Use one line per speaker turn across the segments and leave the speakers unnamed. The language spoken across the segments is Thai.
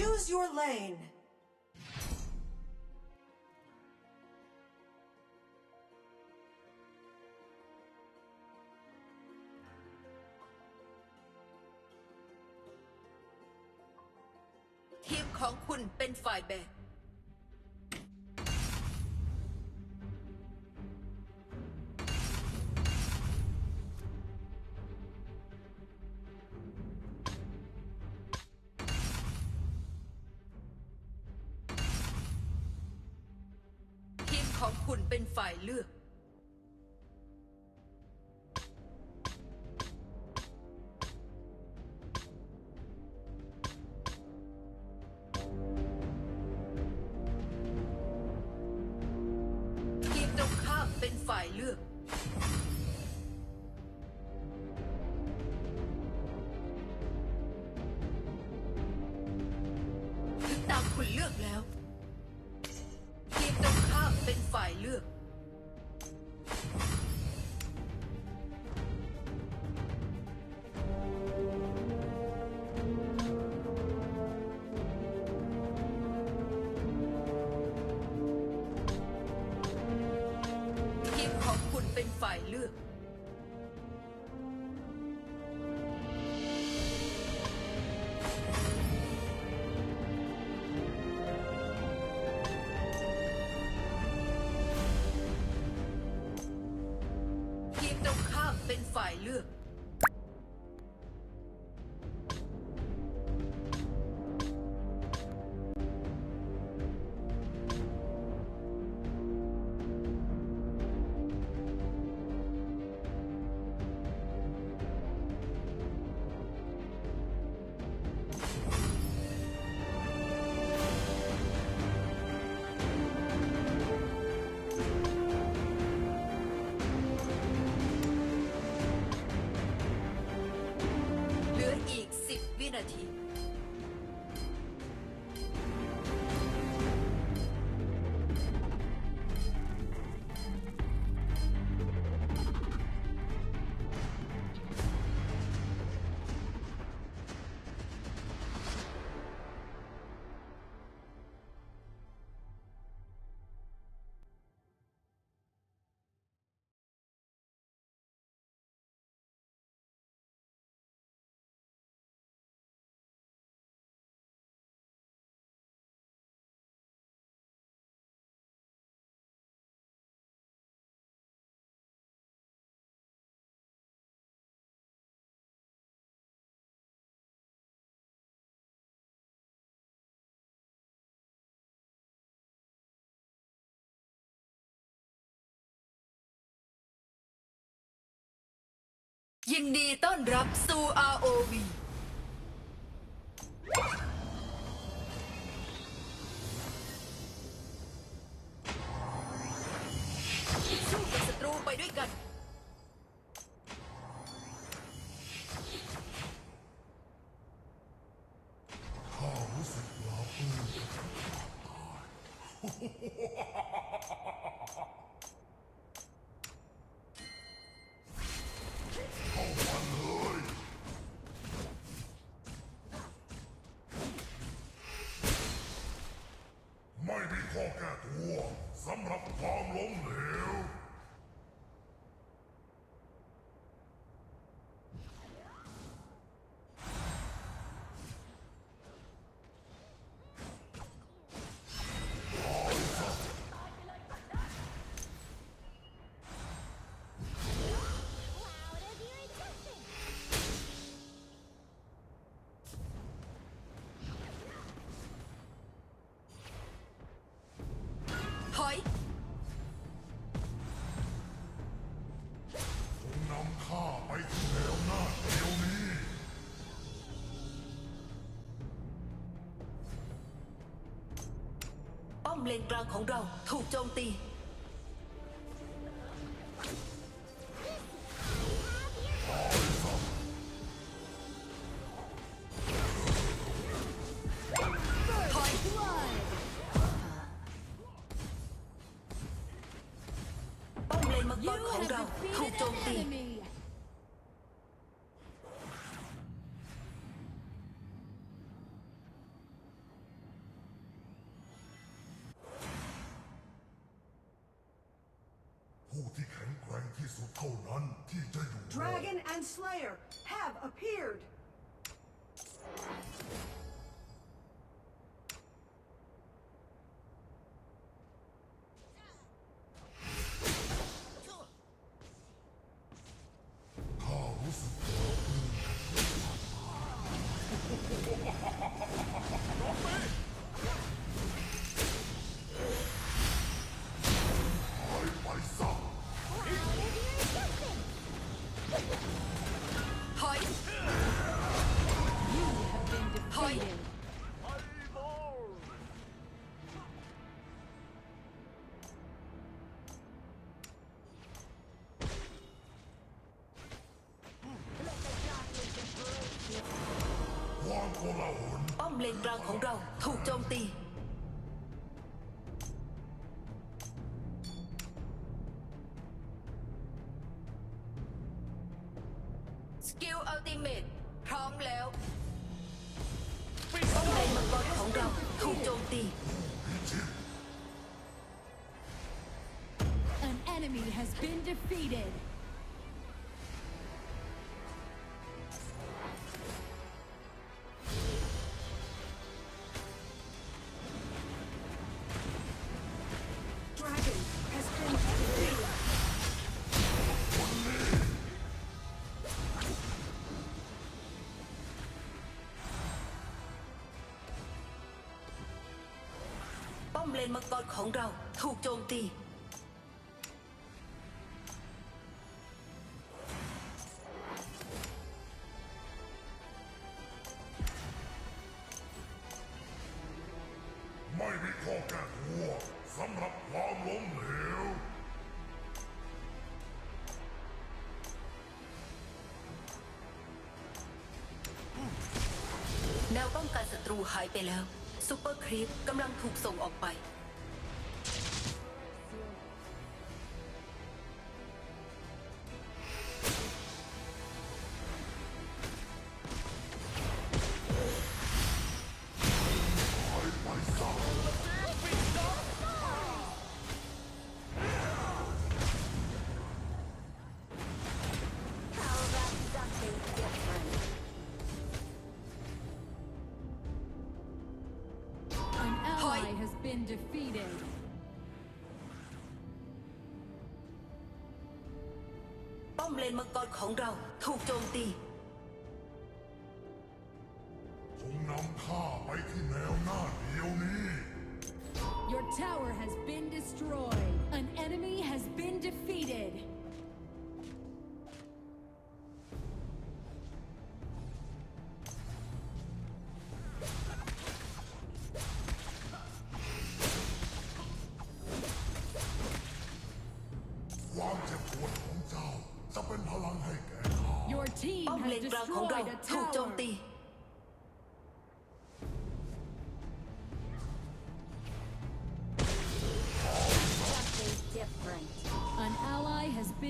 Choose your lane.
Team ของคุณเป็นฝ่ายแบก เป็นฝ่ายเลือก เป็นฝ่ายเลือก ยินดีต้อนรับสู่ ROV
Come of the bomb มเลน
กลางของเราถูกโจมตี เท่า
นั้นที่จะอยู่รอด
Dragon and Slayer have appeared.
นกลางของเราถูกโจมตี เลนมังกรของเราถูกโจมตี
ไม่มีข้อแก้ตัวสำหรับความล้มเหลว
แนวป้องกันศัตรูหายไปแล้ว ซูเปอร์ครีปกำลังถูกส่งออกไป
ป้
อมเลนมังกรของเราถูกโจมตี
จงนำข้าไปที่แนวหน้าเดียวนี้
Your tower has been destroyed. An enemy has been defeated.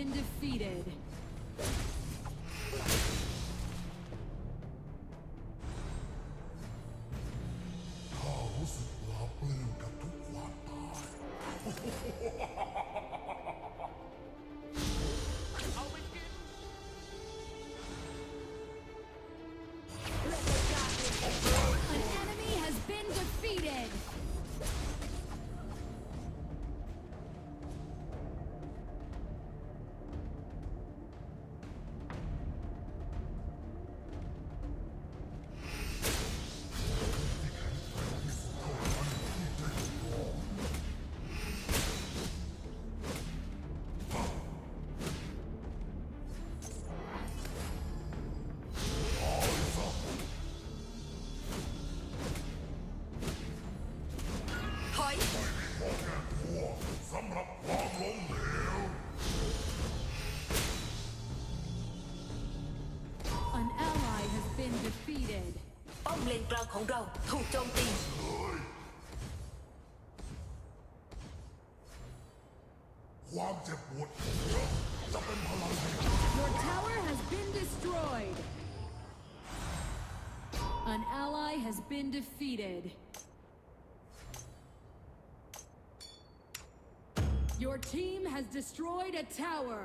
Been defeated.
ข
องเราถูกโจมตี
ความเจ็บปวดของเจ้าจะเป็นพลังให้
Your tower has been destroyed. An ally has been defeated. Your team has destroyed a tower.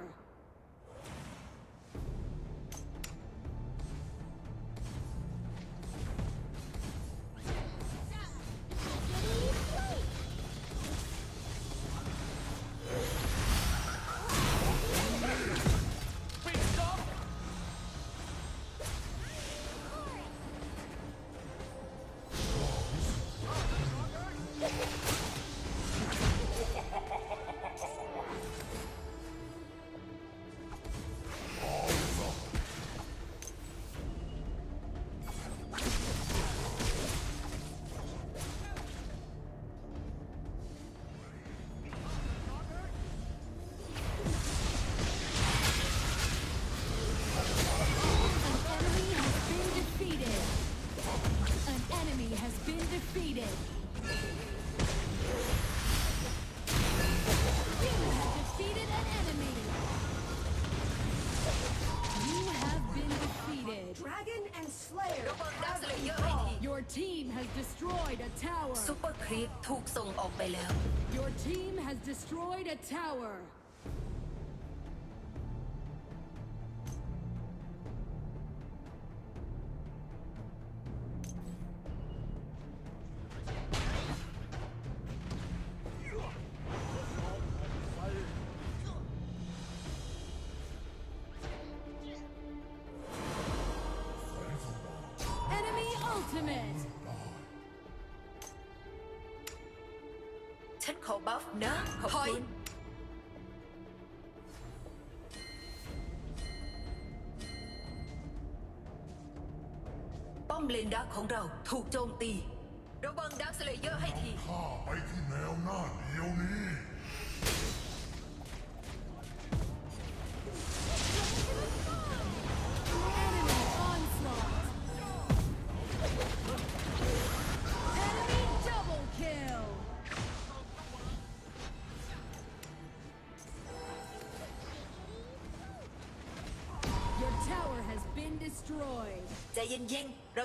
team has destroyed a tower.
ซุปเปอร์ครีปถูกส่งออกไปแล้ว
Your team has destroyed a tower.
ขอบคุณป้อมเลนดักของเราถูกโจมตี ระวังดักสเลเยอร์ให้ที
ข้าไปที่แนวหน้าเดียวนี้
เรา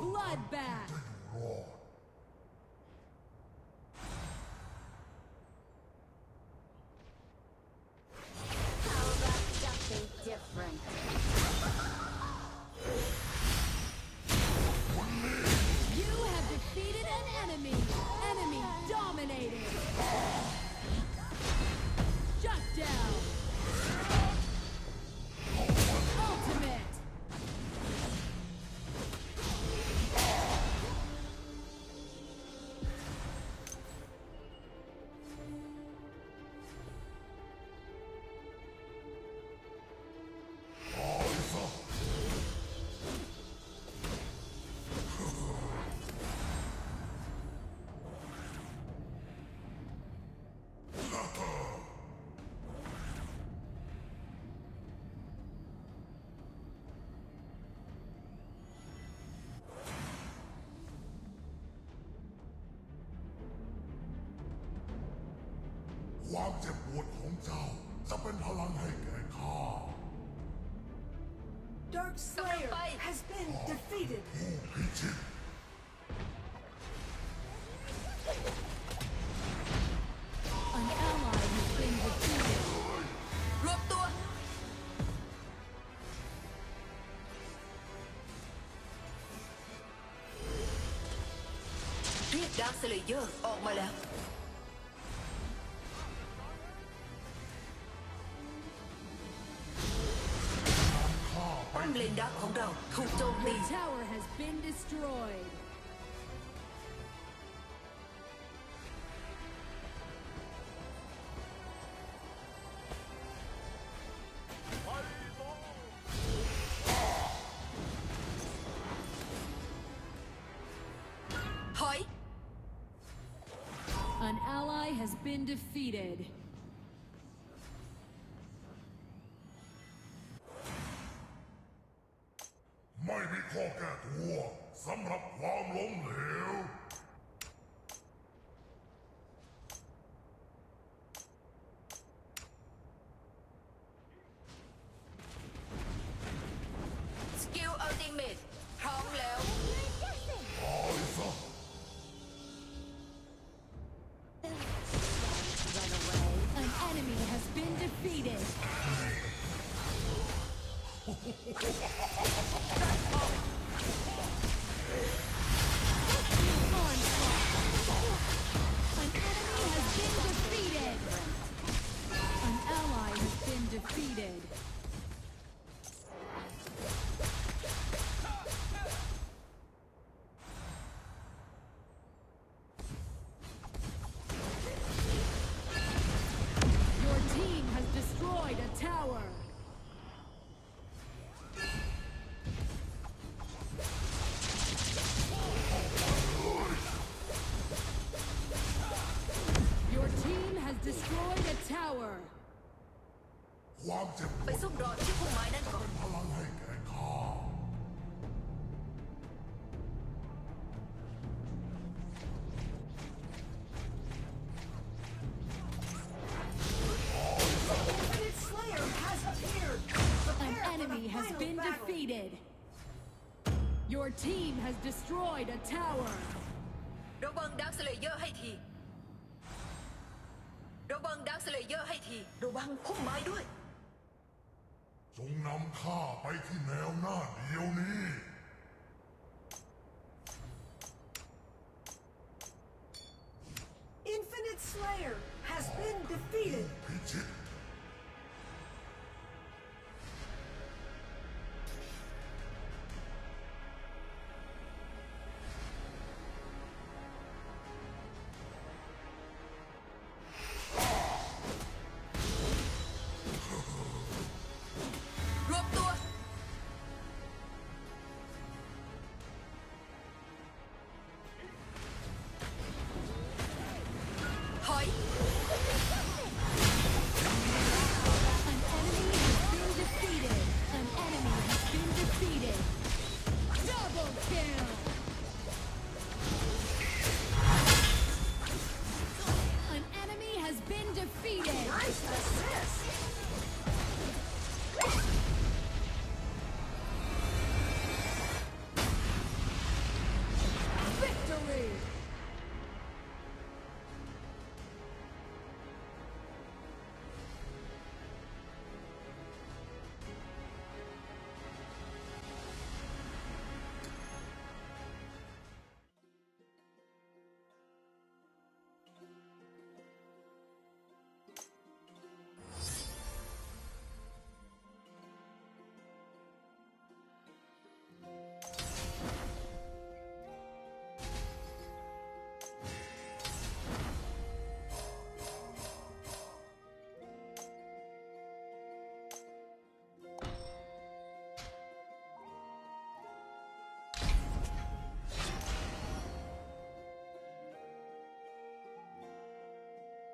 bloodbath.
เจ็บปวดของเจ้า จะเป็นพลังให้แก่ข้า
Dark Slayer
Bye.
has been defeated.
ผู้พิชิต
An ally has been defeated.
รวบตัว เรียกดาร์คสเลเยอร์ออกมาแล้ว
been destroyed. An ally has been defeated.
ಸಂಭ್ರಮ
ไปซุ่มรอที่พุ่มไม้นั่นก่อน
พลังให้แก่ข้า
ระวังดักสเลเยอร์ให้ที ระวังดักสเลเยอร์ให้ที ระวังพุ่มไม้ด้วย
จงนำข้าไปที่แนวหน้าเดียวนี้
Infinite Slayer has been defeated.
พิชิต